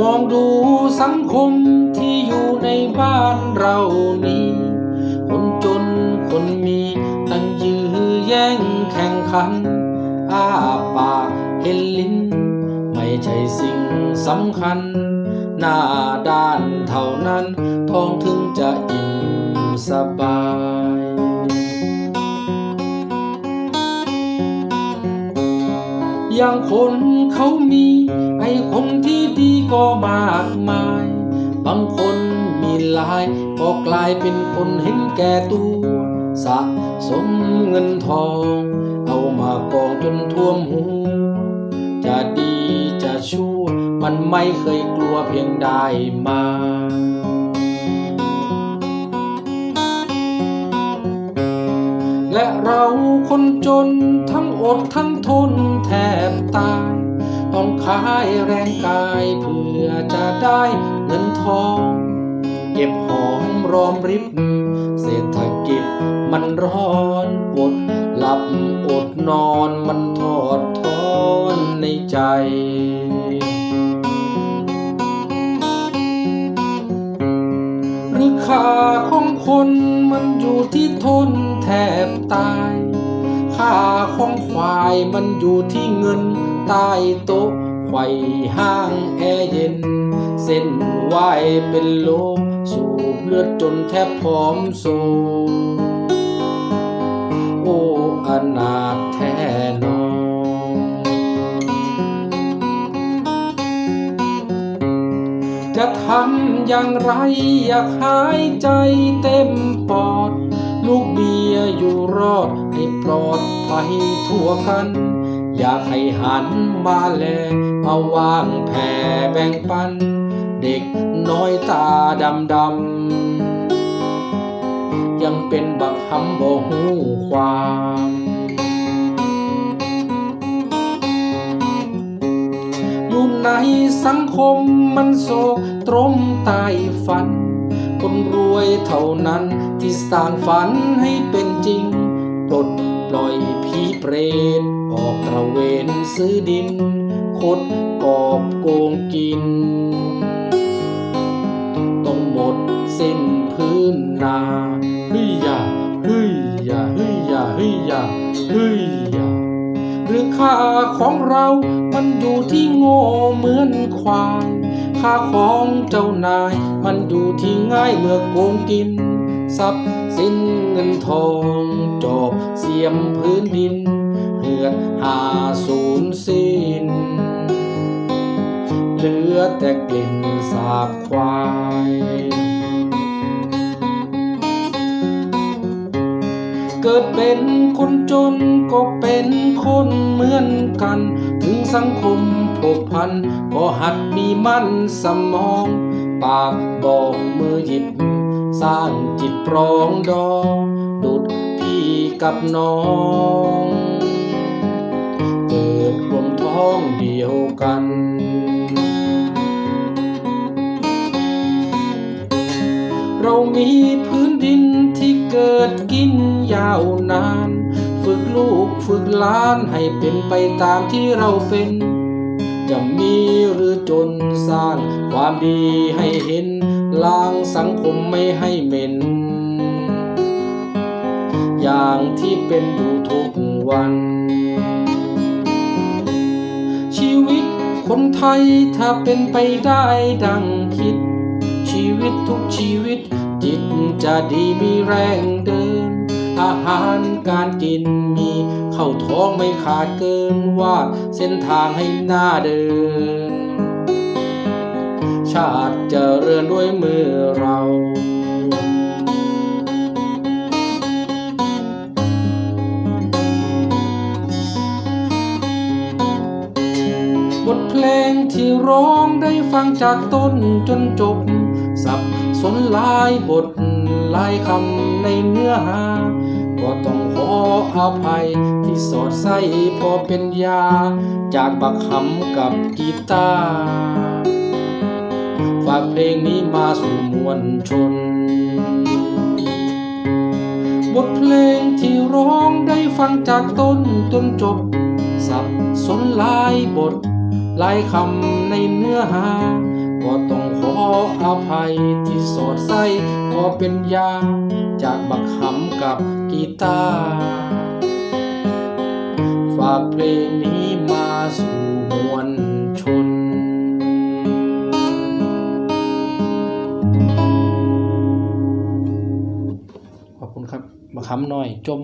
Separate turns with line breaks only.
มองดูสังคมที่อยู่ในบ้านเรานี้ คนจนคนมีตั้งยื้อแย่งแข่งขัน อ้าปากเห็นลิ้น ไม่ใช่สิ่งสำคัญ หน้าด้านเท่านั้นท้องถึงจะอิ่มสบายอย่างคนเขามี ไอ้คนที่ดี ก็มากมาย บางคนมีหลาย ก็กลายเป็นคนเห็นแก่ตัวสะสมเงินทอง เอามากองจนท่วมหัวจะดีจะชั่ว มันไม่เคยกลัวเพียงได้มาและเราคนจนทั้งอดทั้งทนแทบตาย ต้องขายแรงกายเพื่อจะได้เงินทอง เก็บหอมรอมริบ เศรษฐกิจมันร้อนอดหลับอดนอนมันทอดทอนในใจหรือค่าของคนมันอยู่ที่ทนแทบตาย ค่าของควายมันอยู่ที่เงินใต้โต๊ะไขว่ห้างแอร์เย็น เส้นไหวเป็นโลสูบเลือดจนแทบผอมโซ โอ้อนาถแท้นอจะทำอย่างไรอยากหายใจเต็มปอด ลูกเมียอยู่รอดให้ปลอดภัยทั่วกัน อยากให้หันมาแลมาวางแผ่แบ่งปัน เด็กน้อยตาดำดำยังเป็นบักหำบ่หูความอยู่ในสังคมมันโศกตรมตายฝัน คนรวยเท่านั้นที่สร้างฝันให้เป็นจริงปลดปล่อยผีเปรตออกตระเวนซื้อดิน คดกอบโกงกิน ต้องหมดสิ้นพื้นนาเฮ้ยยาเฮ้ยยาเฮ้ยยาเฮ้ยยาเฮ้ยยาหรือค่าของเรา มันอยู่ที่โง่เหมือนควาย ค่าของเจ้านาย มันอยู่ที่ง่ายเมื่อโกงกิน ทรัพย์สินเงินทองจอบเสียมพื้นดินเหือดหาสูญสิ้น เหลือแต่กลิ่นสาบควายเกิดเป็นคนจนก็เป็นคนเหมือนกัน ถึงสังคมผกพัน ก็หัดมีมั่นสมอง ปากบอกมือหยิบ สร้างจิตปรองดองดุดพี่กับน้องเกิดรวมท้องเดียวกันเรามีพื้นดินที่เกิดกินยาวนาน ฝึกลูกฝึกล้านให้เป็นไปตามที่เราเป็น จะมีหรือจนสร้างความดีให้เห็นล้างสังคมไม่ให้เหม็น อย่างที่เป็นอยู่ทุกวัน ชีวิตคนไทยถ้าเป็นไปได้ดังคิด ชีวิตทุกชีวิตจิตจะดีมีแรงเดิน อาหารการกินมีเข้าท้องไม่ขาดเกินวาดเส้นทางให้หน้าเดิน ชาติเจะเริญด้วยมือเราบทเพลงที่ร้องได้ฟังจากต้นจนจบ สับสนลายบทลายคำในเนื้อหา ก็ต้องขออภัยที่สอดไส้พอเป็นยา จากบักคำกับกีตาร์ฝากเพลงนี้มาสู่มวลชน บทเพลงที่ร้องได้ฟังจากต้นจนจบ สับสนหลายบทหลายคำในเนื้อหา ก็ต้องขออภัยที่สอดไส้ก็เป็นยา จากบักขำกับกีตาร์ฝากเพลงนี้มาสู่มวลชน ขอบคุณครับบักขำหน่อยจม